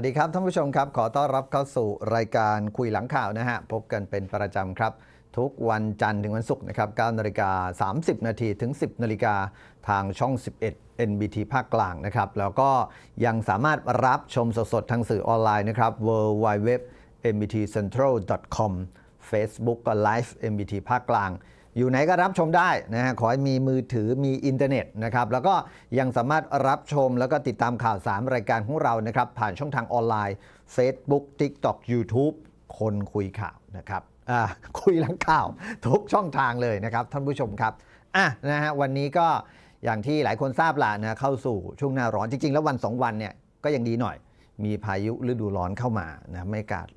วัสดีครับท่านผู้ชมครับ ขอต้อนรับเข้าสู่รายการคุยหลังข่าวนะฮะ พบกันเป็นประจำครับ ทุกวันจันทร์ถึงวันศุกร์นะครับ9นาฬิกา30 นาทีถึง 10 นาฬิกาทางช่อง 11 NBT ภาคกลางนะครับ แล้วก็ยังสามารถรับชมสดๆ ทางสื่อออนไลน์นะครับ w w w mbtcentral com Facebook ก็ Live MBT ภาคกลาง อยู่ไหนก็รับชมได้นะฮะขอให้มีมือถือมีอินเทอร์เน็ตนะครับแล้วก็ยังสามารถรับชมแล้วก็ติดตามข่าวสารรายการของเรานะครับผ่านช่องทางออนไลน์ Facebook TikTok YouTube คนคุยข่าวนะครับอ่าคุยหลังข่าวทุกช่องทางเลยนะครับท่านผู้ชมครับอะนะฮะวันนี้ก็อย่างที่หลายคนทราบละนะเข้าสู่ช่วงหน้าร้อนจริง ๆ แล้ววัน 2 วันเนี่ยก็ยังดีหน่อย มีพายุฤดูร้อนเข้ามานะไม่กาด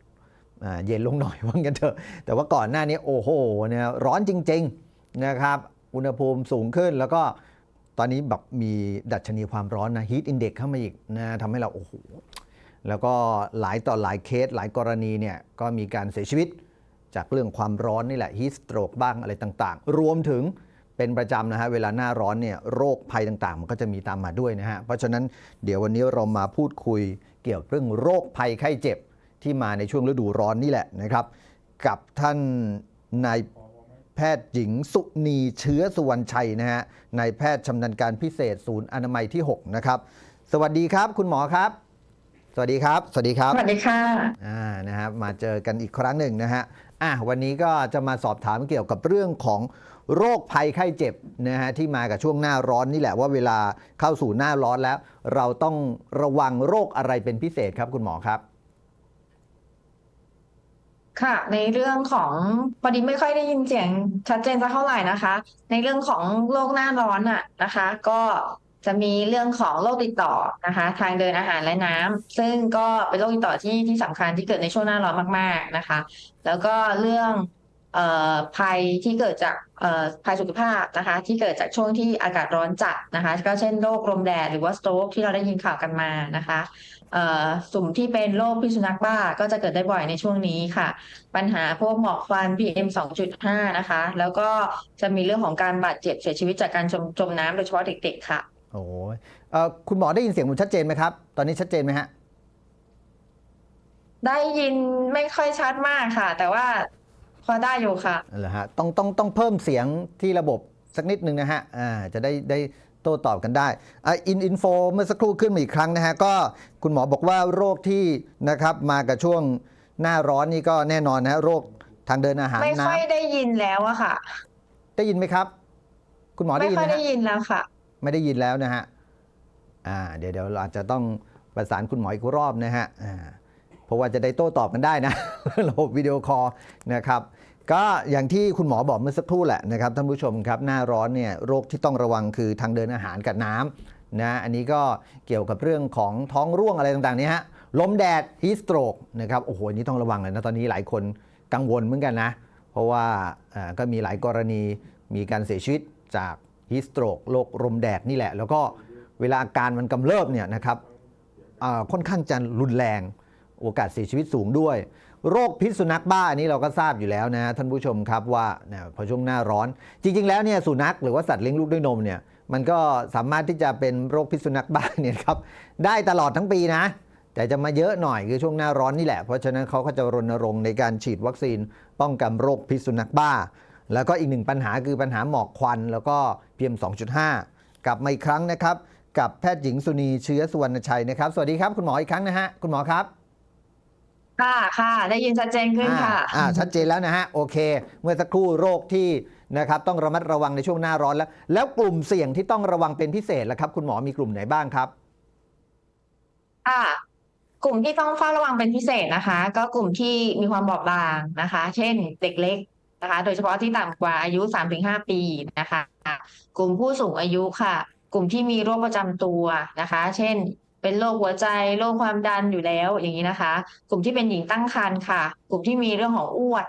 เย็นลงหน่อยว่างั้นเถอะแต่ว่าก่อนหน้านี้โอ้โหเนี่ยร้อนจริงๆนะครับอุณหภูมิสูงขึ้นแล้วก็ตอนนี้แบบมีดัชนีความร้อนนะฮีทอินเด็กเข้ามาอีกนะทำให้เราโอ้โหแล้วก็หลายต่อหลายเคสหลายกรณีเนี่ยก็มีการเสียชีวิตจากเรื่องความร้อนนี่แหละฮีสโตรกบ้างอะไรต่างๆ รวมถึงเป็นประจำนะฮะเวลาหน้าร้อนเนี่ยโรคภัยต่างๆ มันก็จะมีตามมาด้วยนะฮะเพราะฉะนั้นเดี๋ยววันนี้เรามาพูดคุยเกี่ยวกับเรื่องโรคภัยไข้เจ็บ ที่มาในช่วงฤดูร้อนนี่แหละนะครับ กับท่านนายแพทย์หญิงสุนีเชื้อสุวรรณชัยนะฮะนายแพทย์ชำนาญการพิเศษศูนย์อนามัยที่ 6 นะครับ สวัสดีครับ คุณหมอครับ สวัสดีครับ สวัสดีครับ สวัสดีค่ะอ่านะครับมาเจอกันอีกครั้งหนึ่งนะฮะอะวันนี้ก็จะมาสอบถามเกี่ยวกับเรื่องของโรคภัยไข้เจ็บนะฮะที่มากับช่วงหน้าร้อนนี่แหละว่าเวลาเข้าสู่หน้าร้อนแล้ว เราต้องระวังโรคอะไรเป็นพิเศษครับคุณหมอครับ ค่ะ ในเรื่องของ พอดีไม่ค่อยได้ยินเสียงชัดเจนสักเท่าไหร่นะคะ ในเรื่องของโรคหน้าร้อนอะนะคะ ก็จะมีเรื่องของโรคติดต่อนะคะ ทางเดินอาหารและน้ำซึ่งก็เป็นโรคติดต่อที่ที่สำคัญที่เกิดในช่วงหน้าร้อนมาก ๆนะคะ แล้วก็เรื่องเอ่อภัยที่เกิดจากเอ่อภัยสุขภาพนะคะ ที่เกิดจากช่วงที่อากาศร้อนจัดนะคะ ก็เช่นโรคลมแดดหรือว่าสโตรกที่เราได้ยินข่าวกันมานะคะ สุ่มที่เป็นโรคพิษสุนัขบ้าก็จะเกิดได้บ่อยในช่วงนี้ค่ะ ปัญหาพวกหมอกควัน PM 2.5 นะคะ แล้วก็จะมีเรื่องของการบาดเจ็บเสียชีวิตจากการจมจมน้ำโดยเฉพาะเด็กๆค่ะ โอ้ยเอ่อคุณหมอได้ยินเสียงผมชัดเจนไหมครับ ตอนนี้ชัดเจนไหมฮะ ได้ยินไม่ค่อยชัดมากค่ะ แต่ว่าพอได้อยู่ค่ะเหรอฮะต้องต้องต้องเพิ่มเสียงที่ระบบสักนิดนึงนะฮะอ่าจะได้ได้ โต้ตอบกันได้อ่าอินอินโฟเมื่อสักครู่ขึ้นมาอีกครั้งนะฮะก็คุณหมอบอกว่าโรคที่นะครับมากับช่วงหน้าร้อนนี่ก็แน่นอนนะฮะโรคทางเดินอาหารไม่น้ค่อยได้ยินแล้วอะค่ะำได้ยินไหมครับ คุณหมอได้ไม่ยินค่ไหอยมได้ฮะยินแล้วค่ะ ไม่ได้ยินแล้วนะฮะอ่าเดี๋ยวเดี๋ยวเราอาจจะต้องประสานคุณหมออีกรอบนะฮะอ่าเพราะว่าจะได้โต้ตอบกันได้นะระบบวิดีโอคอลนะครับ ก็อย่างที่คุณหมอบอกเมื่อสักครู่แหละนะครับท่านผู้ชมครับหน้าร้อนเนี่ยโรคที่ต้องระวังคือทางเดินอาหารกับน้ำนะอันนี้ก็เกี่ยวกับเรื่องของท้องร่วงอะไรต่างๆนี้ฮะลมแดดฮีสโตรกนะครับโอ้โหอันนี้ต้องระวังเลยนะตอนนี้หลายคนกังวลเหมือนกันนะ เพราะว่าก็มีหลายกรณีมีการเสียชีวิตจากฮีสโตรกโรคลมแดดนี่แหละ แล้วก็เวลาอาการมันกำเริบเนี่ยนะครับค่อนข้างจะรุนแรงโอกาสเสียชีวิตสูงด้วย โรคพิษสุนัขบ้าอันนี้เราก็ทราบอยู่แล้วนะท่านผู้ชมครับว่าเนี่ยพอช่วงหน้าร้อน จริง ๆ แล้วเนี่ยสุนัขหรือว่าสัตว์เลี้ยงลูกด้วยนมเนี่ยมันก็สามารถที่จะเป็นโรคพิษสุนัขบ้าเนี่ยครับได้ตลอดทั้งปีนะ แต่จะมาเยอะหน่อยคือช่วงหน้าร้อนนี่แหละ เพราะฉะนั้นเขาก็จะรณรงค์ในการฉีดวัคซีน ป้องกันโรคพิษสุนัขบ้า แล้วก็อีกหนึ่งปัญหาคือปัญหาหมอกควัน แล้วก็เพียม2.5 กลับมาอีกครั้งนะครับ กับแพทย์หญิงสุนีเชื้อสุวรรณชัยนะครับ สวัสดีครับคุณหมออีกครั้งนะฮะคุณหมอครับ ค่ะค่ะ ได้ยินชัดเจนขึ้นค่ะ อ่าอ่าชัดเจนแล้วนะฮะ โอเค เมื่อสักครู่โรคที่นะครับต้องระมัดระวังในช่วงหน้าร้อนแล้ว แล้วกลุ่มเสี่ยงที่ต้องระวังเป็นพิเศษล่ะครับ คุณหมอมีกลุ่มไหนบ้างครับ ค่ะ กลุ่มที่ต้องเฝ้าระวังเป็นพิเศษนะคะ ก็กลุ่มที่มีความบอบบางนะคะ เช่นเด็กเล็กนะคะ โดยเฉพาะที่ต่ำกว่าอายุ 3-5 ปีนะคะ กลุ่มผู้สูงอายุค่ะ กลุ่มที่มีโรคประจำตัวนะคะ เช่น เป็นโรคหัวใจโรคความดันอยู่แล้วอย่างนี้นะคะ กลุ่มที่เป็นหญิงตั้งครรภ์ค่ะ กลุ่มที่มีเรื่องของอ้วน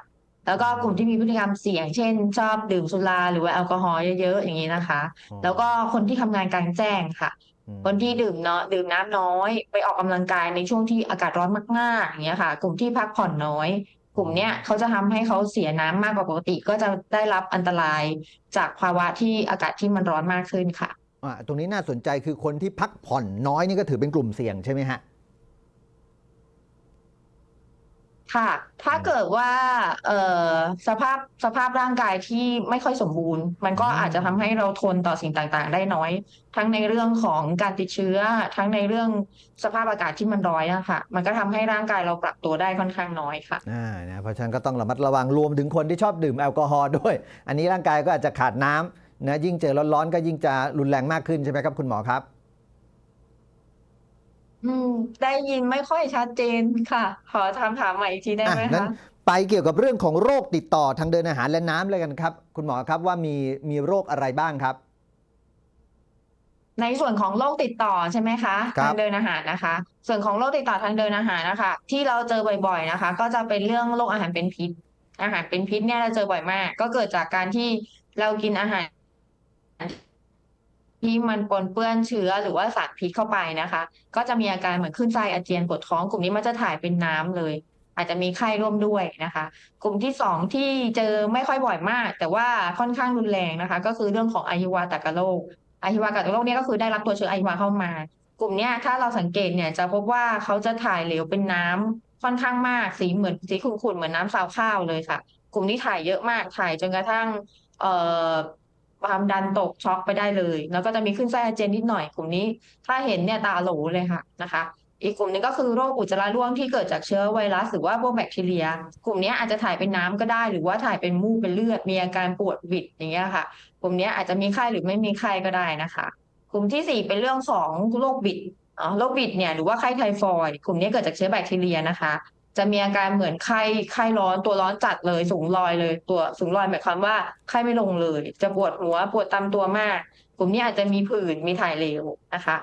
แล้วก็กลุ่มที่มีพฤติกรรมเสี่ยง เช่น ชอบดื่มสุราหรือว่าแอลกอฮอล์เยอะๆอย่างนี้นะคะอ๋อแล้วก็คนที่ทำงานกลางแจ้งค่ะอืมคนที่ดื่มเนาะดื่มน้ำน้อย ไปออกกำลังกายในช่วงที่อากาศร้อนมากๆอย่างเงี้ยค่ะ กลุ่มที่พักผ่อนน้อย กลุ่มเนี้ยเขาจะทำให้เขาเสียน้ำมากกว่าปกติ ก็จะได้รับอันตรายจากภาวะที่อากาศที่มันร้อนมากขึ้นค่ะอ่า ตรงนี้น่าสนใจคือคนที่พักผ่อนน้อยนี่ก็ถือเป็นกลุ่มเสี่ยงใช่ไหมฮะค่ะ ถ้าเกิดว่าเอ่อสภาพสภาพร่างกายที่ไม่ค่อยสมบูรณ์ มันก็อืมอาจจะทำให้เราทนต่อสิ่งต่างๆ ได้น้อย ทั้งในเรื่องของการติดเชื้อ ทั้งในเรื่องสภาพอากาศที่มันร้อยอะค่ะ มันก็ทำให้ร่างกายเราปรับตัวได้ค่อนข้างน้อยค่ะอ่านะเพราะฉะนั้นก็ต้องระมัดระวังรวมถึงคนที่ชอบดื่มแอลกอฮอล์ด้วย อันนี้ร่างกายก็อาจจะขาดน้ำ นะยิ่งเจอร้อนๆก็ยิ่งจะรุนแรงมากขึ้นใช่ไหมครับคุณหมอครับ อืม ได้ยินไม่ค่อยชัดเจนค่ะ ขอคำถามใหม่อีกทีได้ไหมอะนั้คะนไปเกี่ยวกับเรื่องของโรคติดต่อทางเดินอาหารและน้ำเลยกันครับ คุณหมอครับว่ามีมีโรคอะไรบ้างครับ ในส่วนของโรคติดต่อใช่ไหมคะครับทางเดินอาหารนะคะ ส่วนของโรคติดต่อทางเดินอาหารนะคะ ที่เราเจอบ่อยๆนะคะ ก็จะเป็นเรื่องโรคอาหารเป็นพิษ อาหารเป็นพิษเนี่ยเราเจอบ่อยมาก ก็เกิดจากการที่เรากินอาหาร ที่มันปนเปื้อนเชื้อหรือว่าสารพิษเข้าไปนะคะ ก็จะมีอาการเหมือนขึ้นไส้อาเจียนปวดท้องกลุ่มนี้มันจะถ่ายเป็นน้ำเลย อาจจะมีไข้ร่วมด้วยนะคะ กลุ่มที่สองที่เจอไม่ค่อยบ่อยมาก แต่ว่าค่อนข้างรุนแรงนะคะ ก็คือเรื่องของอหิวาตกโรคอหิวาตกโรคเนี่ยก็คือได้รับตัวเชื้ออหิวาเข้ามา กลุ่มนี้ถ้าเราสังเกตเนี่ยจะพบว่าเขาจะถ่ายเหลวเป็นน้ำค่อนข้างมากสีเหมือนสีขุ่นๆเหมือนน้ำซาวข้าวเลยค่ะ กลุ่มนี้ถ่ายเยอะมากถ่ายจนกระทั่ง เอ่อ ความดันตกช็อกไปได้เลย แล้วก็จะมีขึ้นไส้อาเจียนนิดหน่อยกลุ่มนี้ ถ้าเห็นเนี่ยตาโหลเลยค่ะนะคะ อีกกลุ่มนึงก็คือโรคอุจจาระร่วงที่เกิดจากเชื้อไวรัสหรือว่าพวกแบคทีเรีย กลุ่มนี้อาจจะถ่ายเป็นน้ำก็ได้ หรือว่าถ่ายเป็นมูกเป็นเลือด มีอาการปวดบิดอย่างเงี้ยค่ะ กลุ่มนี้อาจจะมีไข้หรือไม่มีไข้ก็ได้นะคะ กลุ่มที่สี่เป็นเรื่องของโรคบิดอ๋อโรคบิดเนี่ยหรือว่าไข้ไทฟอยด์กลุ่มนี้เกิดจากเชื้อแบคทีเรียนะคะ จะมีอาการเหมือนไข้ไข้ร้อนตัวร้อนจัดเลย สูงลอยเลย ตัวสูงลอยหมายความว่าไข้ไม่ลงเลย จะปวดหัวปวดตามตัวมาก กลุ่มนี้อาจจะมีผื่นมีถ่ายเหลวนะคะ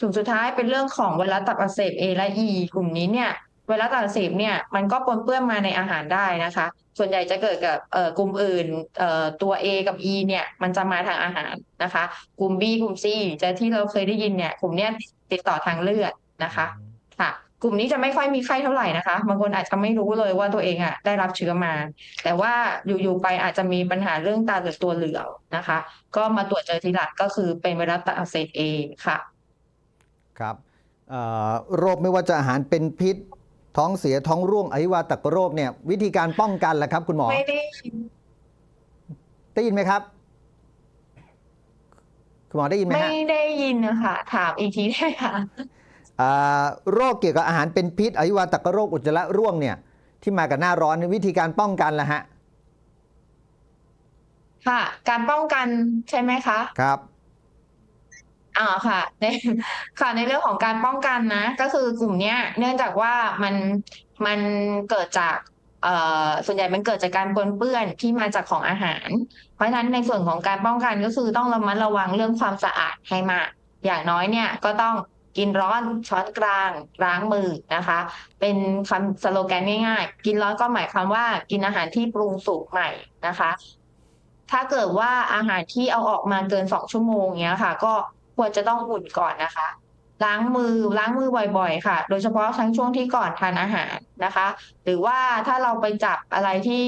กลุ่มสุดท้ายเป็นเรื่องของไวรัสตับอักเสบ A และ E กลุ่มนี้เนี่ยไวรัสตับอักเสบเนี่ยมันก็ปนเปื้อนมาในอาหารได้นะคะ ส่วนใหญ่จะเกิดกับกลุ่มอื่นตัว A กับ E เนี่ยมันจะมาทางอาหารนะคะ กลุ่ม B กลุ่ม C จะที่เราเคยได้ยินเนี่ยกลุ่มเนี้ยติดต่อทางเลือดนะคะ กลุ่มนี้จะไม่ค่อยมีไข้เท่าไหร่นะคะ บางคนอาจจะไม่รู้เลยว่าตัวเองอะได้รับเชื้อมา แต่ว่าอยู่ๆไปอาจจะมีปัญหาเรื่องตาหรือตัวเหลืองนะคะ ก็มาตรวจเจอทีหลังก็คือเป็นไวรัสตับอักเสบเอค่ะ ครับเอ่อโรคไม่ว่าจะอาหารเป็นพิษ ท้องเสียท้องร่วงอหิวาตกโรคเนี่ยวิธีการป้องกันล่ะครับ คุณหมอไม่ได้ได้ยินไหมครับ คุณหมอได้ยินไหมไม่ฮะได้ยินนะคะถามอีกทีได้ค่ะอ่า โรคเกี่ยวกับอาหารเป็นพิษอหิวาตกโรคอุจจาระร่วงเนี่ยที่มากับหน้าร้อนเนี่ยวิธีการป้องกันล่ะฮะค่ะ การป้องกันใช่ไหมคะครับอ่าค่ะในค่ะในเรื่องของการป้องกันนะ ก็คือกลุ่มเนี้ย เนื่องจากว่ามันมันเกิดจากเอ่อส่วนใหญ่มันเกิดจากการปนเปื้อนที่มาจากของอาหาร เพราะฉะนั้นในส่วนของการป้องกันก็คือต้องระมัดระวังเรื่องความสะอาดให้มากอย่างน้อยเนี่ยก็ต้อง กินร้อนช้อนกลางล้างมือนะคะ เป็นคำสโลแกนง่ายๆ กินร้อนก็หมายความว่ากินอาหารที่ปรุงสุกใหม่นะคะ ถ้าเกิดว่าอาหารที่เอาออกมาเกินสองชั่วโมงเนี้ยค่ะ ก็ควรจะต้องอุ่นก่อนนะคะ ล้างมือล้างมือบ่อย ๆ ค่ะ โดยเฉพาะทั้งช่วงที่ก่อนทานอาหารนะคะ หรือว่าถ้าเราไปจับอะไรที่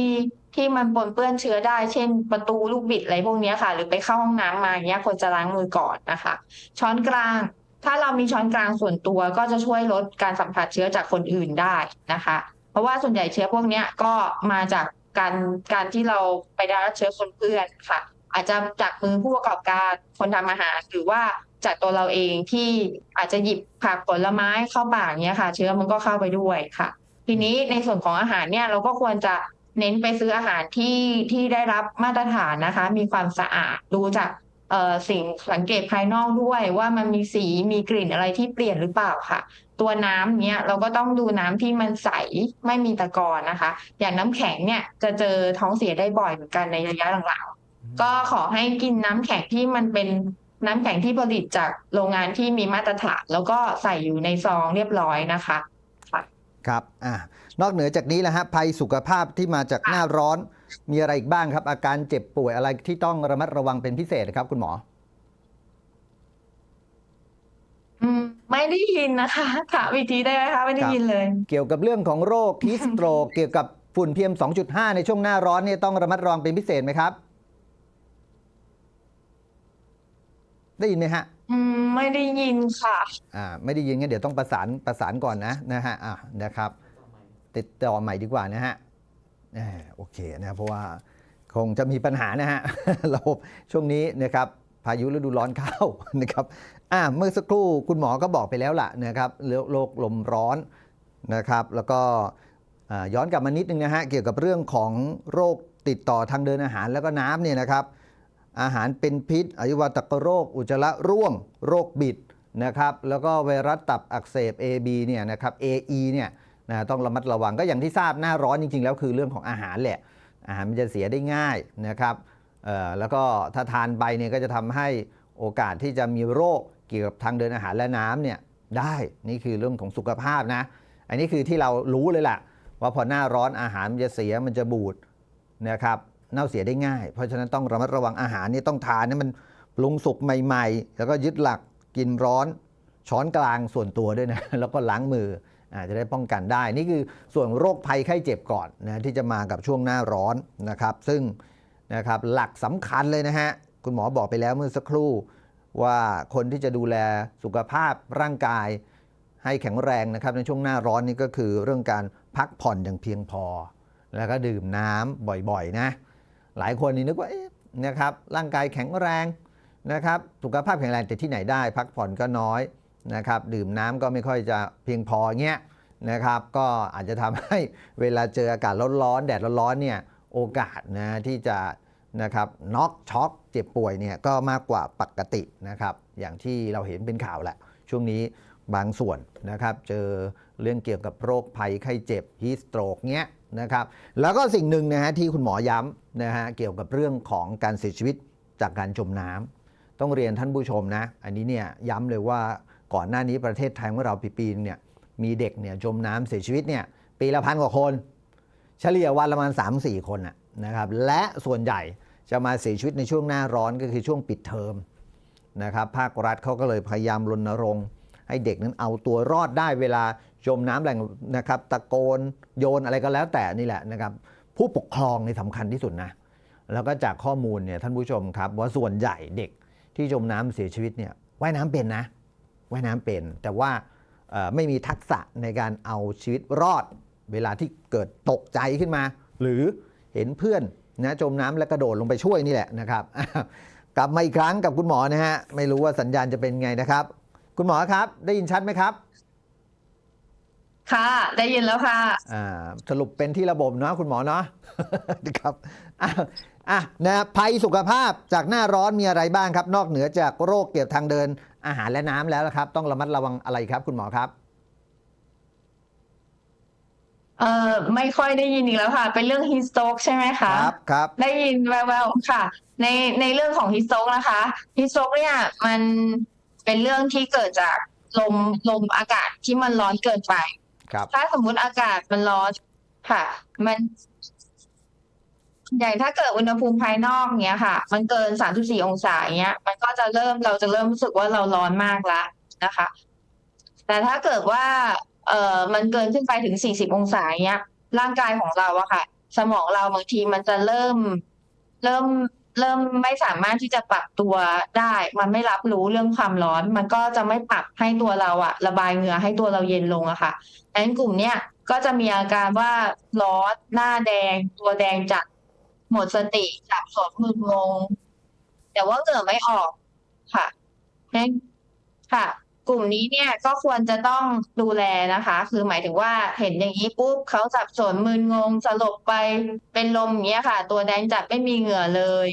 ที่มันปนเปื้อนเชื้อได้ เช่น ประตูลูกบิดอะไรพวกนี้ค่ะ หรือไปเข้าห้องน้ำมาเนี้ยควรจะล้างมือก่อนนะคะ ช้อนกลาง ถ้าเรามีช้อนกลางส่วนตัวก็จะช่วยลดการสัมผัสเชื้อจากคนอื่นได้นะคะ เพราะว่าส่วนใหญ่เชื้อพวกนี้ก็มาจากการการที่เราไปได้รับเชื้อคนเพื่อนค่ะ อาจจะจากมือผู้ประกอบการคนทำอาหารหรือว่าจากตัวเราเองที่อาจจะหยิบผักผลไม้เข้าปากเนี้ยค่ะ เชื้อมันก็เข้าไปด้วยค่ะ ทีนี้ในส่วนของอาหารเนี่ยเราก็ควรจะเน้นไปซื้ออาหารที่ที่ได้รับมาตรฐานนะคะ มีความสะอาดดูจาก สิ่งสังเกตภายนอกด้วยว่ามันมีสีมีกลิ่นอะไรที่เปลี่ยนหรือเปล่าค่ะ ตัวน้ำเนี้ยเราก็ต้องดูน้ำที่มันใสไม่มีตะกอนนะคะ อย่างน้ำแข็งเนี่ยจะเจอท้องเสียได้บ่อยเหมือนกันในระยะหลังๆก็ขอให้กินน้ำแข็งที่มันเป็นน้ำแข็งที่ผลิตจากโรงงานที่มีมาตรฐานแล้วก็ใส่อยู่ในซองเรียบร้อยนะคะครับอ่านอกเหนือจากนี้แล้วฮะภัยสุขภาพที่มาจากหน้าร้อน มีอะไรอีกบ้างครับ อาการเจ็บป่วยอะไรที่ต้องระมัดระวังเป็นพิเศษครับ คุณหมอ อืม ไม่ได้ยินนะคะถามอีกทีได้ไหมคะไม่ได้ยินเลย เกี่ยวกับเรื่องของโรคฮิสโตรกเกี่ยวกับฝุ่น PM 2.5 ในช่วงหน้าร้อนเนี่ยต้องระมัดระวังเป็นพิเศษไหมครับ ได้ยินไหมฮะ อืม ไม่ได้ยินค่ะ อ่าไม่ได้ยินงั้นเดี๋ยวต้องประสานประสานก่อนนะนะฮะอ่านะครับ ติดต่อใหม่ดีกว่านะฮะแหม โอเคนะเพราะว่าคงจะมีปัญหานะฮะระบบช่วงนี้นะครับพายุฤดูร้อนเข้านะครับอ่าเมื่อสักครู่คุณหมอก็บอกไปแล้วล่ะนะครับโรคลมร้อนนะครับ แล้วก็ย้อนกลับมานิดนึงนะฮะเกี่ยวกับเรื่องของโรคติดต่อทางเดินอาหารแล้วก็น้ำเนี่ยนะครับ อาหารเป็นพิษอหิวาตกโรค อุจจาระร่วง โรคบิดนะครับ แล้วก็ไวรัสตับอักเสบ AB เนี่ยนะครับ AE เนี่ย นะต้องระมัดระวังก็อย่างที่ทราบหน้าร้อนจริง ๆ แล้วคือเรื่องของอาหารแหละ อาหารมันจะเสียได้ง่ายนะครับแล้วก็ถ้าทานไปเนี่ยก็จะทำให้โอกาสที่จะมีโรคเกี่ยวกับทางเดินอาหารและน้ำเนี่ยได้นี่คือเรื่องของสุขภาพนะ อันนี้คือที่เรารู้เลยล่ะ ว่าพอหน้าร้อนอาหารมันจะเสียมันจะบูดนะครับเน่าเสียได้ง่าย เพราะฉะนั้นต้องระมัดระวังอาหารนี่ต้องทานให้มันปรุงสุกใหม่ ๆ แล้วก็ยึดหลักกินร้อนช้อนกลางส่วนตัวด้วยนะแล้วก็ล้างมือ จะได้ป้องกันได้ นี่คือส่วนโรคภัยไข้เจ็บก่อนนะที่จะมากับช่วงหน้าร้อนนะครับ ซึ่งนะครับหลักสำคัญเลยนะฮะคุณหมอบอกไปแล้วเมื่อสักครู่ว่าคนที่จะดูแลสุขภาพร่างกายให้แข็งแรงนะครับในช่วงหน้าร้อนนี่ก็คือเรื่องการพักผ่อนอย่างเพียงพอ แล้วก็ดื่มน้ำบ่อยๆนะหลายคนนี่นึกว่าเอ๊ะนะครับร่างกายแข็งแรงนะครับสุขภาพแข็งแรงแต่ที่ไหนได้ พักผ่อนก็น้อย นะครับดื่มน้ำก็ไม่ค่อยจะเพียงพอเงี้ยนะครับก็อาจจะทำให้เวลาเจออากาศร้อนๆแดดร้อนๆเนี่ยโอกาสนะที่จะนะครับน็อกช็อกเจ็บป่วยเนี่ยก็มากกว่าปกตินะครับอย่างที่เราเห็นเป็นข่าวแหละ ช่วงนี้บางส่วนนะครับเจอเรื่องเกี่ยวกับโรคภัยไข้เจ็บฮีสโตรกเงี้ยนะครับแล้วก็สิ่งหนึ่งนะฮะที่คุณหมอย้ำนะฮะเกี่ยวกับเรื่องของการเสียชีวิตจากการจมน้ำต้องเรียนท่านผู้ชมนะ อันนี้เนี่ยย้ำเลยว่า ก่อนหน้านี้ประเทศไทยของเราปีๆนึงเนี่ยมีเด็กเนี่ยจมน้ำเสียชีวิตเนี่ยปีละพันกว่าคน เฉลี่ยวันละประมาณ 3-4 คนนะครับและส่วนใหญ่จะมาเสียชีวิตในช่วงหน้าร้อนก็คือช่วงปิดเทอมนะครับภาครัฐเขาก็เลยพยายามรณรงค์ ให้เด็กนั้นเอาตัวรอดได้เวลาจมน้ำแหล่งนะครับตะโกนโยนอะไรก็แล้วแต่นี่แหละนะครับผู้ปกครองในสำคัญที่สุดนะแล้วก็จากข้อมูลเนี่ยท่านผู้ชมครับว่าส่วนใหญ่เด็กที่จมน้ำเสียชีวิตเนี่ยว่ายน้ำเป็นนะ ว่ายน้ำเป็น แต่ว่าเอ่อไม่มีทักษะในการเอาชีวิตรอด เวลาที่เกิดตกใจขึ้นมา หรือเห็นเพื่อนนะจมน้ำแล้วกระโดดลงไปช่วยนี่แหละนะครับ กลับมาอีกครั้งกับคุณหมอนะฮะไม่รู้ว่าสัญญาณจะเป็นไงนะครับ คุณหมอครับ ได้ยินชัดไหมครับ ค่ะ ได้ยินแล้วค่ะอ่าสรุปเป็นที่ระบบเนาะคุณหมอเนาะครับอะอะนะภัยสุขภาพจากหน้าร้อนมีอะไรบ้างครับ นอกเหนือจากโรคเกี่ยวกับทางเดิน อาหารและน้ำแล้วนะครับ ต้องระมัดระวังอะไรครับคุณหมอครับเอ่อไม่ค่อยได้ยินอีกแล้วค่ะ เป็นเรื่องฮิสโตกใช่ไหมคคะรับครับได้ยินแววๆค่ะ ในในเรื่องของฮิสโตกนะคะฮิสโตกเนี่ยมันเป็นเรื่องที่เกิดจากลมลมอากาศที่มันร้อนเกินไปครับถ้าสมมุติอากาศมันร้อนค่ะ มัน อย่างถ้าเกิดอุณหภูมิภายนอกเนี้ยค่ะ มันเกิน 34 องศาเนี้ย มันก็จะเริ่มเราจะเริ่มรู้สึกว่าเราร้อนมากแล้วนะคะ แต่ถ้าเกิดว่า เอ่อมันเกินขึ้นไปถึง 40 องศาเนี้ย ร่างกายของเราอะค่ะ สมองเราบางทีมันจะเริ่ม เริ่มเริ่มไม่สามารถที่จะปรับตัวได้ มันไม่รับรู้เรื่องความร้อน มันก็จะไม่ปรับให้ตัวเราอะระบายเหงื่อให้ตัวเราเย็นลงอะค่ะดังนั้นกลุ่มเนี้ยก็จะมีอาการว่าร้อนหน้าแดง ตัวแดงจัด หมดสติสับสนมึนงง แต่ว่าเหงื่อไม่ออกค่ะงั้นค่ะ กลุ่มนี้เนี่ยก็ควรจะต้องดูแลนะคะ คือหมายถึงว่าเห็นอย่างนี้ปุ๊บเขาสับสนมึนงงสลบไปเป็นลมอย่างเงี้ยค่ะ ตัวแดงจัดไม่มีเหงื่อเลย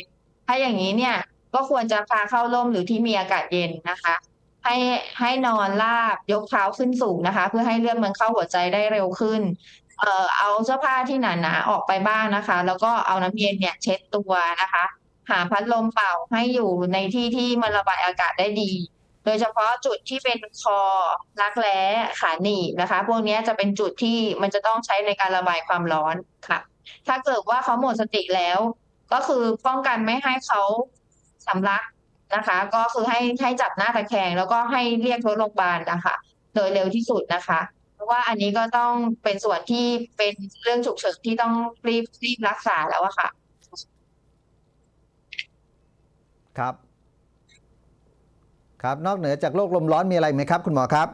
ถ้าอย่างนี้เนี่ย ก็ควรจะพาเข้าร่มหรือที่มีอากาศเย็นนะคะ ให้ให้นอนราบยกเท้าขึ้นสูงนะคะ เพื่อให้เลือดมันเข้าหัวใจได้เร็วขึ้น เอ่อเอาเสื้อผ้าที่หนาๆออกไปบ้างนะคะ แล้วก็เอาน้ำเย็นเนี่ยเช็ดตัวนะคะ หาพัดลมเป่าให้อยู่ในที่ที่มันระบายอากาศได้ดี โดยเฉพาะจุดที่เป็นคอรักแร้ขาหนีบนะคะ พวกนี้จะเป็นจุดที่มันจะต้องใช้ในการระบายความร้อนค่ะ ถ้าเกิดว่าเขาหมดสติแล้ว ก็คือป้องกันไม่ให้เขาสำลักนะคะ ก็คือให้ให้จับหน้าตะแคงแล้วก็ให้เรียกรถโรงพยาบาลนะคะ โดยเร็วที่สุดนะคะ ว่าอันนี้ก็ต้องเป็นส่วนที่เป็นเรื่องฉุกเฉินที่ต้องรีบรีบรักษาแล้วอะค่ะ ครับ ครับ นอกเหนือจากโรคลมร้อนมีอะไรไหมครับ คุณหมอครับ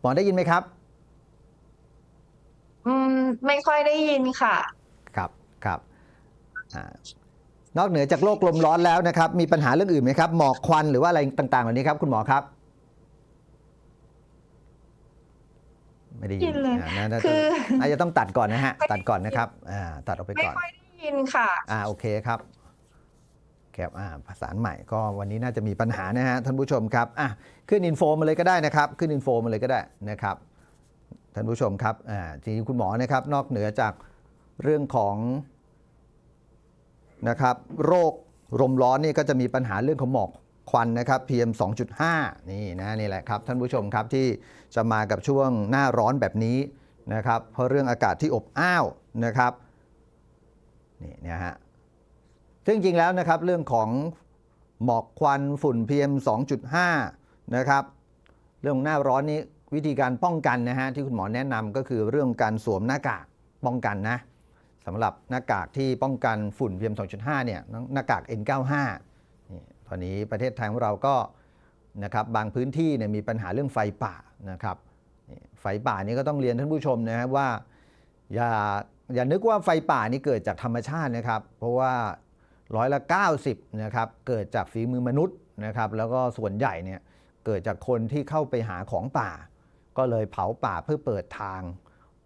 หมอได้ยินไหมครับ อืม ไม่ค่อยได้ยินค่ะ ครับ ครับอา นอกเหนือจากโลกลมร้อนแล้วนะครับ มีปัญหาเรื่องอื่นไหมครับหมอกควันหรือว่าอะไรต่างๆเหล่านี้ครับ คุณหมอครับ ไม่ได้ยิได้ยินเลยอ่าน่าน่าจะคืออาจจะต้องตัดก่อนนะฮะ ตัดก่อนนะครับอ่าตัดออกไปไม่ก่อนค่อยได้ยินค่ะ อ่าโอเคครับครับอ่าภาษานใหม่ก็วันนี้น่าจะมีปัญหานะฮะท่านผู้ชมครับอะขึ้นอินโฟมาเลยก็ได้นะครับ ขึ้นอินโฟมาเลยก็ได้นะครับท่านผู้ชมครับอ่าจริงๆคุณหมอนะครับ นอกเหนือจากเรื่องของ นะครับ โรคลมร้อนนี่ก็จะมีปัญหาเรื่องของหมอกควันนะครับ PM 2.5 นี่นะนี่แหละครับท่านผู้ชมครับที่จะมากับช่วงหน้าร้อนแบบนี้นะครับเพราะเรื่องอากาศที่อบอ้าวนะครับนี่นะฮะซึ่งจริงแล้วนะครับเรื่องของหมอกควันฝุ่น PM 2.5 นะครับ เรื่องหน้าร้อนนี้วิธีการป้องกันนะฮะที่คุณหมอแนะนำก็คือเรื่องการสวมหน้ากากป้องกันนะ สำหรับหน้ากากที่ป้องกันฝุ่น PM 2.5เนี่ยหน้ากาก N95 ตอนนี้ประเทศไทยของเราก็นะครับบางพื้นที่เนี่ยมีปัญหาเรื่องไฟป่านะครับไฟป่านี้ก็ต้องเรียนท่านผู้ชมนะครับว่าอย่าอย่านึกว่าไฟป่านี่เกิดจากธรรมชาตินะครับ เพราะว่าร้อยละ 90นะครับเกิดจากฝีมือมนุษย์นะครับแล้วก็ส่วนใหญ่เนี่ยเกิดจากคนที่เข้าไปหาของป่า ก็เลยเผาป่าเพื่อเปิดทาง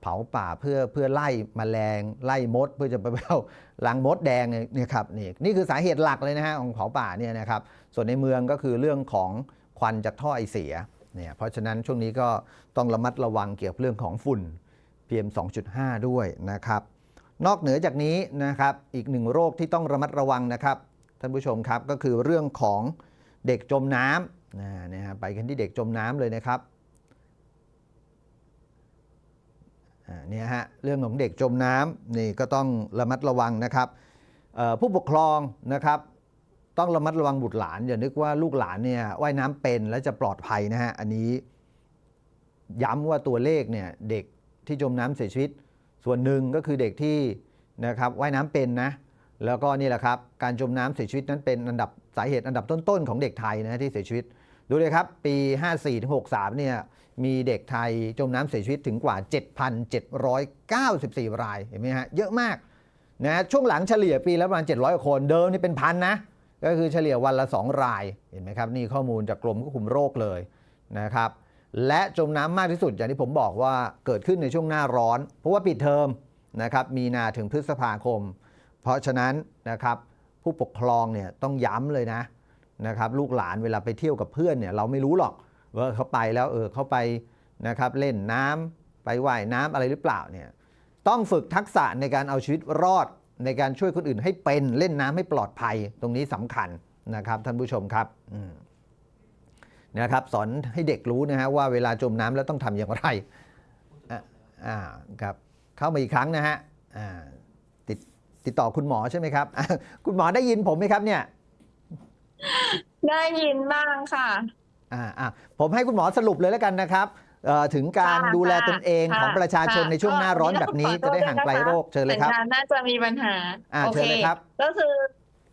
เผาป่าเพื่อเพื่อไล่มแมลงไล่มด เพื่อจะไปเอาล้างมดแดงเนี่ยครับนี่นี่คือสาเหตุหลักเลยนะฮะของเผาป่าเนี่ยนะครับส่วนในเมืองก็คือเรื่องของควันจากท่อไอเสียเนี่ยเพราะฉะนั้นช่วงนี้ก็ต้องระมัดระวังเกี่ยวกับเรื่องของฝุ่น PM 2.5 ด้วยนะครับ นอกเหนือจากนี้นะครับอีกหนึ่งโรคที่ต้องระมัดระวังนะครับท่านผู้ชมครับก็คือเรื่องของเด็กจมน้ำนะนะฮะไปกันที่เด็กจมน้ำเลยนะครับอ่า เนี่ยฮะเรื่องของเด็กจมน้ำนี่ก็ต้องระมัดระวังนะครับผู้ปกครองนะครับต้องระมัดระวังบุตรหลานอย่านึกว่าลูกหลานเนี่ยว่ายน้ำเป็นและจะปลอดภัยนะฮะอันนี้ย้ำว่าตัวเลขเนี่ยเด็กที่จมน้ำเสียชีวิต ส่วนหนึ่งก็คือเด็กที่นะครับว่ายน้ำเป็นนะแล้วก็นี่แหละครับการจมน้ำเสียชีวิตนั้นเป็นอันดับสาเหตุอันดับต้นๆของเด็กไทยนะที่เสียชีวิต ดูเลยครับปี 54-63เนี่ย มีเด็กไทยจมน้ำเสียชีวิตถึงกว่า 7,794 รายเห็นไหมฮะเยอะมากนะช่วงหลังเฉลี่ยปีละประมาณ 700 คนเดิมนี่เป็นพันนะก็คือเฉลี่ยวันละ 2 รายเห็นไหมครับนี่ข้อมูลจากกรมควบคุมโรคเลยนะครับและจมน้ำมากที่สุดอย่างที่ผมบอกว่าเกิดขึ้นในช่วงหน้าร้อน เพราะว่าปิดเทอมนะครับมีนาถึงพฤษภาคม เพราะฉะนั้นนะครับผู้ปกครองเนี่ยต้องย้ำเลยนะนะครับลูกหลานเวลาไปเที่ยวกับเพื่อนเนี่ยเราไม่รู้หรอก ว่าเขาไปแล้วเออเขาไปนะครับเล่นน้ำไปว่ายน้ำอะไรหรือเปล่าเนี่ยต้องฝึกทักษะในการเอาชีวิตรอดในการช่วยคนอื่นให้เป็นเล่นน้ำให้ปลอดภัยตรงนี้สำคัญนะครับท่านผู้ชมครับนะครับสอนให้เด็กรู้นะฮะว่าเวลาจมน้ำแล้วต้องทำอย่างไรอะอ่าครับเข้ามาอีกครั้งนะฮะอ่าติดติดต่อคุณหมอใช่ไหมครับ คุณหมอได้ยินผมไหมครับเนี่ย ได้ยินบ้างค่ะ อ่าอ่าผมให้คุณหมอสรุปเลยแล้วกันนะครับเอ่อถึงการค่ะดูแลตนเองค่ะของประชาชนค่ะในช่วงหน้าร้อนก็แบบนี้ขอโทษจะได้ห่างไกลด้วยนะคะโรคเชิญเลยครับสัญญาณน่าจะมีปัญหาอ่าโอเชิเคญเลยครับก็คือ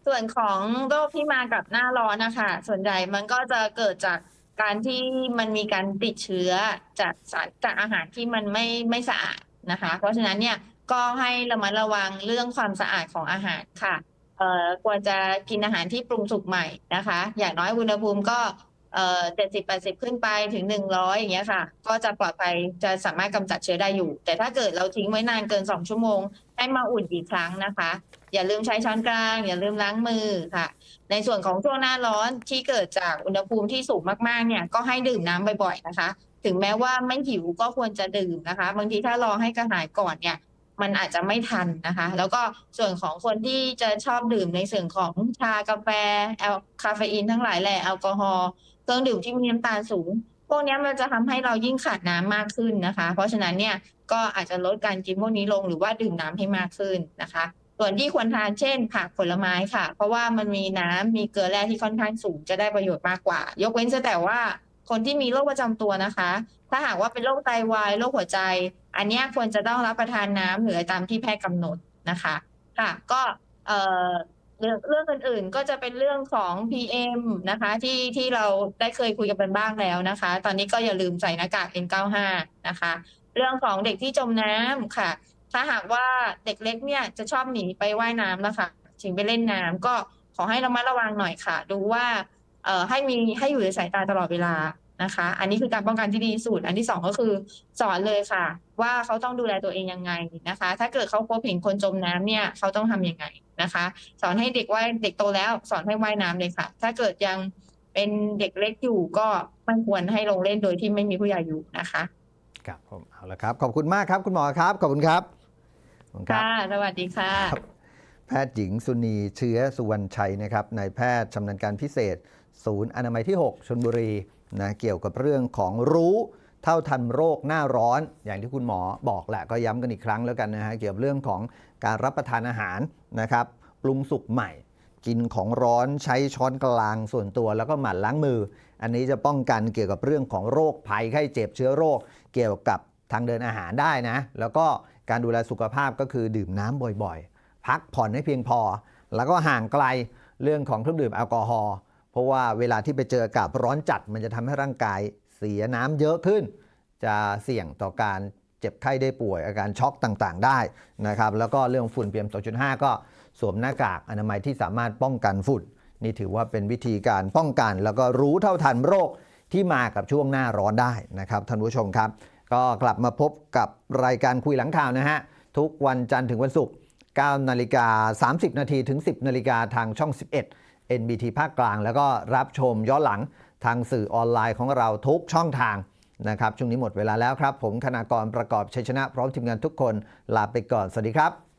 ส่วนของโรคที่มากับหน้าร้อนนะคะส่วนใหญ่มันก็จะเกิดจากการที่มันมีการติดเชื้อจากสารจากอาหารที่มันไม่ไม่สะอาดนะคะ เพราะฉะนั้นเนี่ยก็ให้ระมัดระวังเรื่องความสะอาดของอาหารค่ะเอ่อควรจะกินอาหารที่ปรุงสุกใหม่นะคะ อย่างน้อยอุณหภูมิก็ เอ่อเจ็ดสิบแปดสิบขึ้นไปถึงหนึ่งร้อยอย่างเงี้ยค่ะ ก็จะปลอดภัยจะสามารถกำจัดเชื้อได้อยู่ แต่ถ้าเกิดเราทิ้งไว้นานเกินสองชั่วโมง ให้มาอุ่นอีกครั้งนะคะ อย่าลืมใช้ช้อนกลาง อย่าลืมล้างมือค่ะ ในส่วนของช่วงหน้าร้อนที่เกิดจากอุณหภูมิที่สูงมากๆเนี่ยก็ให้ดื่มน้ำบ่อยๆนะคะ ถึงแม้ว่าไม่หิวก็ควรจะดื่มนะคะ บางทีถ้ารอให้กระหายก่อนเนี่ยมันอาจจะไม่ทันนะคะ แล้วก็ส่วนของคนที่จะชอบดื่มในส่วนของชากาแฟแอลคาเฟอีนทั้งหลายแหละแอลกอฮอล์ รื่องดื่มที่มีน้ำตาลสูง พวกนี้มันจะทำให้เรายิ่งขาดน้ำมากขึ้นนะคะ เพราะฉะนั้นเนี่ยก็อาจจะลดการกินพวกนี้ลงหรือว่าดื่มน้ำให้มากขึ้นนะคะ ส่วนที่ควรทานเช่น ผักผลไม้ค่ะ เพราะว่ามันมีน้ำมีเกลือแร่ที่ค่อนข้างสูงจะได้ประโยชน์มากกว่า ยกเว้นแต่ว่าคนที่มีโรคประจำตัวนะคะ ถ้าหากว่าเป็นโรคไตวายโรคหัวใจ อันนี้ควรจะต้องรับประทานน้ำหรือตามที่แพทย์กำหนดนะคะ ค่ะ ก็เอ่อ เรื่องเรื่องอื่นๆ ก็จะเป็นเรื่องของ PM นะคะ ที่ที่เราได้เคยคุยกันไปบ้างแล้วนะคะ ตอนนี้ก็อย่าลืมใส่หน้ากาก N95 นะคะ เรื่องของเด็กที่จมน้ำค่ะ ถ้าหากว่าเด็กเล็กเนี่ยจะชอบหนีไปว่ายน้ำนะคะถึงไปเล่นน้ำก็ขอให้ระมัดระวังหน่อยค่ะ ดูว่าเอ่อให้มีให้อยู่ในสายตาตลอดเวลา นะคะ อันนี้คือการป้องกันที่ดีที่สุด อันที่สองก็คือสอนเลยค่ะ ว่าเขาต้องดูแลตัวเองยังไงนะคะ ถ้าเกิดเขาพบเห็นคนจมน้ำเนี่ยเขาต้องทำยังไงนะคะ สอนให้เด็กว่ายเด็กโตแล้วสอนให้ว่ายน้ำเลยค่ะ ถ้าเกิดยังเป็นเด็กเล็กอยู่ก็ไม่ควรให้ลงเล่นโดยที่ไม่มีผู้ใหญ่อยู่นะคะครับผมเอาละครับ ขอบคุณมากครับคุณหมอครับขอบคุณครับขอบคุณครับค่ะสวัสดีค่ะ แพทย์หญิงสุนีเชื้อสุวรรณชัยนะครับนายแพทย์ชำนาญการพิเศษ ศูนย์อนามัยที่ 6ชนบุรี นะเกี่ยวกับเรื่องของรู้เท่าทันโรคหน้าร้อน อย่างที่คุณหมอบอกแหละก็ย้ำกันอีกครั้งแล้วกันนะฮะเกี่ยวกับเรื่องของการรับประทานอาหารนะครับปรุงสุกใหม่ กินของร้อนใช้ช้อนกลางส่วนตัวแล้วก็หมั่นล้างมือ อันนี้จะป้องกันเกี่ยวกับเรื่องของโรคภัยไข้เจ็บเชื้อโรค เกี่ยวกับทางเดินอาหารได้นะ แล้วก็การดูแลสุขภาพก็คือดื่มน้ำบ่อยๆ พักผ่อนให้เพียงพอ แล้วก็ห่างไกลเรื่องของเครื่องดื่มแอลกอฮอล์ เพราะว่าเวลาที่ไปเจออากาศร้อนจัด มันจะทำให้ร่างกายเสียน้ำเยอะขึ้น จะเสี่ยงต่อการเจ็บไข้ได้ป่วยอาการช็อกต่างๆ ได้นะครับแล้วก็เรื่องฝุ่น PM 2.5 ก็สวมหน้ากากอนามัยที่สามารถป้องกันฝุ่น นี่ถือว่าเป็นวิธีการป้องกัน แล้วก็รู้เท่าทันโรคที่มากับช่วงหน้าร้อนได้นะครับท่านผู้ชมครับ ก็กลับมาพบกับรายการคุยหลังข่าวนะฮะทุกวันจันทร์ถึงวันศุกร์9นาฬิกา30 นาทีถึง 10นาฬิกาทางช่อง 11 NBT ภาคกลาง แล้วก็รับชมย้อนหลังทางสื่อออนไลน์ของเราทุกช่องทางนะครับช่วงนี้หมดเวลาแล้วครับ ผมคณากรประกอบชัยชนะพร้อมทีมงานทุกคนลาไปก่อน สวัสดีครับ